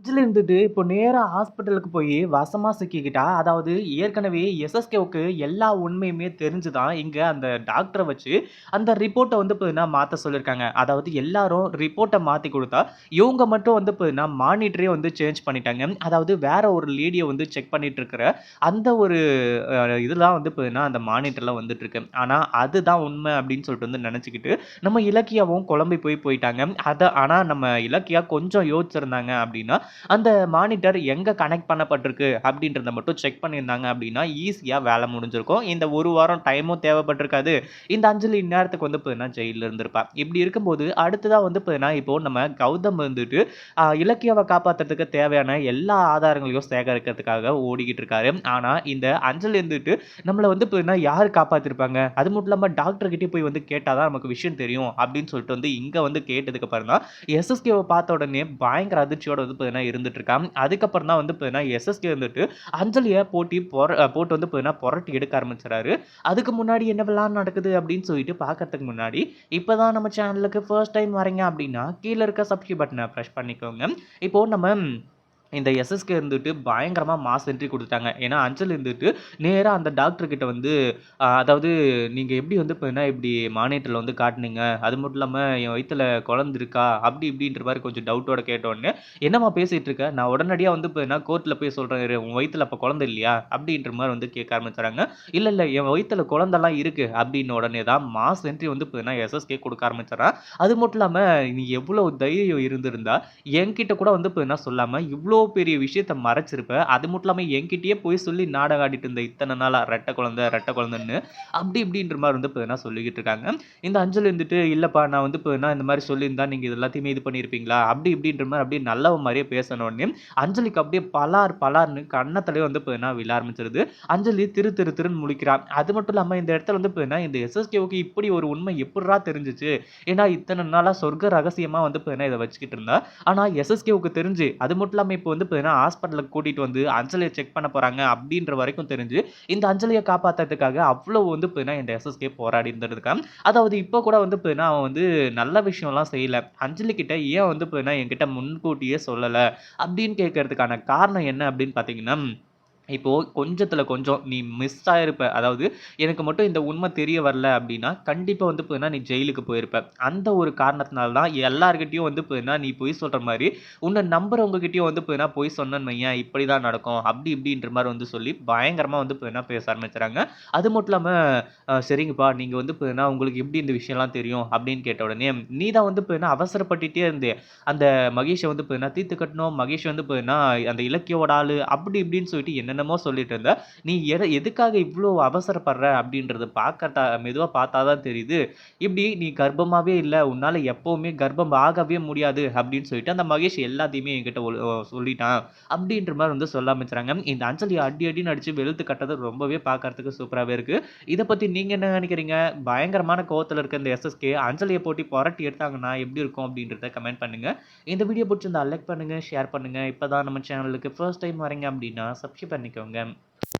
இதுல இருந்துட்டு இப்போ நேராக ஹாஸ்பிட்டலுக்கு போய் வசமாக சிக்கிக்கிட்டா. அதாவது ஏற்கனவே எஸ்எஸ்கேவுக்கு எல்லா உண்மையுமே தெரிஞ்சு தான், இங்கே அந்த டாக்டரை வச்சு அந்த ரிப்போர்ட்டை வந்து பார்த்தீங்கன்னா மாற்ற சொல்லியிருக்காங்க. அதாவது எல்லாரும் ரிப்போர்ட்டை மாற்றி கொடுத்தா இவங்க மட்டும் வந்து பார்த்தீங்கன்னா மானிட்டரே வந்து சேஞ்ச் பண்ணிட்டாங்க. அதாவது வேற ஒரு லேடியை வந்து செக் பண்ணிட்டு இருக்கிற அந்த ஒரு இதெல்லாம் வந்து பார்த்தீங்கன்னா, அந்த மானிட்டரில் வந்துட்டுருக்கு. ஆனால் அதுதான் உண்மை அப்படின்னு சொல்லிட்டு வந்து நினச்சிக்கிட்டு நம்ம இலக்கியாவும் குழம்பி போய் போயிட்டாங்க. அதை ஆனால் நம்ம இலக்கியா கொஞ்சம் யோசிச்சிருந்தாங்க அப்படின்னா, அந்த மானிட்டர் எங்கே கனெக்ட் பண்ணப்பட்டிருக்கு அப்படின்றத மட்டும் செக் பண்ணியிருந்தாங்க அப்படின்னா, ஈஸியாக வேலை முடிஞ்சிருக்கும். இந்த ஒரு வாரம் டைமும் தேவைப்பட்டிருக்காது. இந்த அஞ்சலி இந்நேரத்துக்கு வந்து பார்த்தீங்கன்னா, ஜெயிலில் இருந்திருப்பா. இப்படி இருக்கும்போது அடுத்ததாக வந்து பார்த்தீங்கன்னா, இப்போது நம்ம கௌதம் வந்துட்டு இலக்கியாவை காப்பாற்றுறதுக்கு தேவையான எல்லா ஆதாரங்களையும் சேகரிக்கிறதுக்காக ஓடிக்கிட்டு இருக்காரு. ஆனால் இந்த அஞ்சல் இருந்துட்டு நம்மளை வந்து பார்த்தீங்கன்னா, யார் காப்பாற்றிருப்பாங்க அது மட்டும் இல்லாமல் டாக்டர்கிட்டே போய் வந்து கேட்டால் தான் நமக்கு விஷயம் தெரியும் அப்படின்னு சொல்லிட்டு வந்து இங்கே வந்து கேட்டதுக்கு அப்புறம் தான், எஸ்எஸ்கேவை பார்த்த உடனே பயங்கர அதிர்ச்சியோட வந்து பார்த்தீங்கன்னா இருந்துட்டு இருக்கான் அதுக்கப்புறம் தான் வந்து பார்த்தீங்கன்னா, எஸ்எஸ்கே வந்துட்டு அஞ்சலியை போட்டி பொற போட்டு வந்து பார்த்தீங்கன்னா, புரட்டி எடுக்க ஆரம்பிச்சிடாரு அதுக்கு முன்னாடி என்னவெல்லாம் நடக்குது அப்படின்னு சொல்லிட்டு பார்க்கறதுக்கு முன்னாடி, இப்போ தான் நம்ம சேனலுக்கு ஃபர்ஸ்ட் டைம் வரீங்க அப்படின்னா, கீழே இருக்க சப்ஸ்கிரைப் பட்டனை ப்ரெஷ் பண்ணிக்கோங்க. இப்போ நம்ம இந்த எஸ்எஸ்கே இருந்துட்டு பயங்கரமாக மாஸ் என்ட்ரி கொடுத்துட்டாங்க ஏன்னா, அஞ்சல் இருந்துட்டு நேராக அந்த டாக்டர்கிட்ட வந்து அதாவது நீங்கள் எப்படி வந்து பார்த்தீங்கன்னா, இப்படி மானிட்டரில் வந்து காட்டுனீங்க? அது மட்டும் இல்லாமல் என் வயிற்றில் குழந்திருக்கா அப்படி இப்படின்ற மாதிரி கொஞ்சம் டவுட்டோட கேட்ட என்னம்மா பேசிகிட்டு இருக்க? நான் உடனடியாக வந்து பார்த்தீங்கன்னா, கோர்ட்டில் போய் சொல்கிறேன் உன் வயிற்றில் அப்போ குழந்தை இல்லையா? அப்படின்ற மாதிரி வந்து கேட்க ஆரம்பிச்சுறாங்க. இல்லை இல்லை என் வயிற்றில் குழந்தலாம் இருக்குது அப்படின்ன உடனே தான் மாஸ் என்ட்ரி வந்து பார்த்தீங்கன்னா, எஸ்எஸ்கே கொடுக்க ஆரம்பிச்சிடறான் அது மட்டும் இல்லாமல் நீ எவ்வளோ தைரியம் இருந்திருந்தா, என்கிட்ட கூட வந்து பார்த்தீங்கன்னா இவ்வளோ இவ்வளோ பெரிய விஷயத்த மறைச்சிருப்ப. அது மட்டும் இல்லாம என்கிட்டயே போய் சொல்லி நாடகம் ஆடிட்டு இருந்த இத்தனை நாளா ரெட்டை குழந்தை, ரெட்ட குழந்தைன்னு. அப்படி இப்படின்ற மாதிரி வந்து பார்த்தீங்கன்னா சொல்லிக்கிட்டு இருக்காங்க. இந்த அஞ்சலி இருந்துட்டு, இல்லப்பா நான் வந்து இப்போ என்ன இந்த மாதிரி சொல்லியிருந்தா நீங்க இது எல்லாத்தையுமே இது பண்ணியிருப்பீங்களா? அப்படி இப்படின்ற மாதிரி அப்படியே நல்லவ மாதிரியே பேசின உடனே, அஞ்சலிக்கு அப்படியே பலார் பலார்ன்னு கன்னத்திலேயே வந்து இப்போ என்ன விழ ஆரம்பிச்சிருது அஞ்சலி திரு திரு திருன்னு முழிக்கிறா. அது மட்டும் இல்லாம இந்த இடத்துல வந்து இப்போ என்ன இந்த எஸ்எஸ்கேவுக்கு இப்படி ஒரு உண்மை எப்படா தெரிஞ்சுச்சு? ஏன்னா இத்தனை நாளா சொர்க்க ரகசியமா வந்து இப்போ என்ன இதை வச்சுக்கிட்டு இருந்தா. ஆனா எஸ்எஸ்கேவுக்கு தெரிஞ்சு, அது மட்டும் இல்லாம இப்போ வந்து பார்த்தீங்கன்னா, ஹாஸ்பிட்டலுக்கு கூட்டிகிட்டு வந்து அஞ்சலியை செக் பண்ண போகிறாங்க அப்படின்ற வரைக்கும் தெரிஞ்சு, இந்த அஞ்சலியை காப்பாற்றுறதுக்காக அவ்வளோ வந்து பார்த்தீங்கன்னா, இந்த எஸ்எஸ்கே போராடி இருந்திருக்கான். அதாவது இப்போ கூட வந்து பார்த்தீங்கன்னா, அவன் வந்து நல்ல விஷயம்லாம் செய்யல. அஞ்சலி கிட்ட ஏன் வந்து பார்த்தீங்கன்னா, என்கிட்ட முன்கூட்டியே சொல்லலை அப்படின்னு கேட்கறதுக்கான காரணம் என்ன அப்படின்னு பார்த்தீங்கன்னா, இப்போது கொஞ்சத்தில் கொஞ்சம் நீ மிஸ் ஆகிருப்ப அதாவது எனக்கு மட்டும் இந்த உண்மை தெரிய வரல அப்படின்னா, கண்டிப்பாக வந்து பார்த்தீங்கன்னா, நீ ஜெயிலுக்கு போயிருப்ப. அந்த ஒரு காரணத்தினால தான் எல்லாருக்கிட்டையும் வந்து போதுன்னா நீ பொய் சொல்கிற மாதிரி உன்னை நம்புறவங்ககிட்டயும் வந்து பார்த்தீங்கன்னா, பொய் சொன்னேன்னு இப்படி தான் நடக்கும். அப்படி இப்படின்ற மாதிரி வந்து சொல்லி பயங்கரமாக வந்து போதுன்னா பேச ஆரம்பிச்சுறாங்க. அது மட்டும் இல்லாமல் சரிங்கப்பா நீங்கள் வந்து பார்த்தீங்கன்னா, உங்களுக்கு எப்படி இந்த விஷயம்லாம் தெரியும்? அப்படின்னு கேட்ட உடனே, நீ தான் வந்து போதுன்னா அவசரப்பட்டுட்டே இருந்தே. அந்த மகேஷை வந்து பார்த்தீங்கன்னா, தீர்த்து கட்டணும். மகேஷ் வந்து போதுன்னா அந்த இலக்கியோட ஆள் அப்படி இப்படின்னு சொல்லிட்டு என்னென்ன என்னமோ சொல்லிட்டு இருந்த. நீ எதை எதுக்காக இவ்வளோ அவசரப்படுற? அப்படின்றத பார்க்கட்டா மெதுவாக பார்த்தா தான் தெரியுது. இப்படி நீ கர்ப்பமாகவே இல்லை உன்னால் எப்போவுமே கர்ப்பம் ஆகவே முடியாது அப்படின்னு சொல்லிட்டு, அந்த மகேஷ் எல்லாத்தையுமே என்கிட்ட சொல்லிட்டான். அப்படின்ற மாதிரி வந்து சொல்ல ஆரம்பிச்சுறாங்க. இந்த அஞ்சலி அடி அடின்னு நடிச்சு வெளுத்து கட்டது ரொம்பவே பார்க்கறதுக்கு சூப்பராகவே இருக்குது இதை பற்றி நீங்கள் என்ன நினைக்கிறீங்க பயங்கரமான கோவத்தில் இருக்க இந்த எஸ்எஸ்கே அஞ்சலியை போட்டி புரட்டி எடுத்தாங்கன்னா எப்படி இருக்கும்? அப்படின்றத கமெண்ட் பண்ணுங்கள் இந்த வீடியோ பிடிச்சிருந்தா லைக் பண்ணுங்கள் ஷேர் பண்ணுங்கள் இப்போ தான் நம்ம சேனலுக்கு ஃபர்ஸ்ட் டைம் வரீங்க அப்படின்னா, சப்ஸ்கிரைப் பண்ணிக்கோங்க.